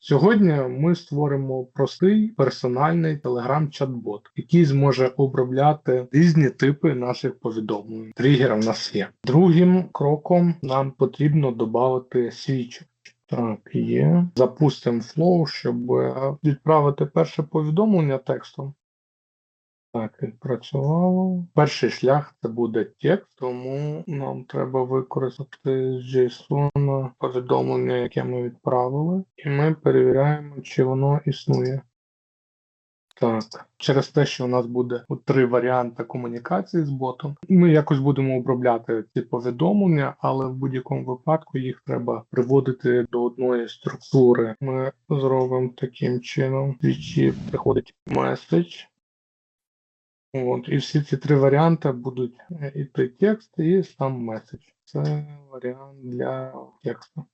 Сьогодні ми створимо простий персональний телеграм-чат-бот, який зможе обробляти різні типи наших повідомлень. Тригер в нас є. Другим кроком нам потрібно додати свічок. Так, є. Запустимо флоу, щоб е, відправити перше повідомлення текстом. Так, відпрацювало. Перший шлях це буде текст, тому нам треба використати з JSON повідомлення, яке ми відправили, і ми перевіряємо, чи воно існує. Так, через те, що у нас буде три варіанти комунікації з ботом, ми якось будемо обробляти ці повідомлення, але в будь-якому випадку їх треба приводити до одної структури. Ми зробимо таким чином. Двічі приходить меседж. От, і всі ці три варіанти будуть і той текст і сам меседж. Це варіант для тексту.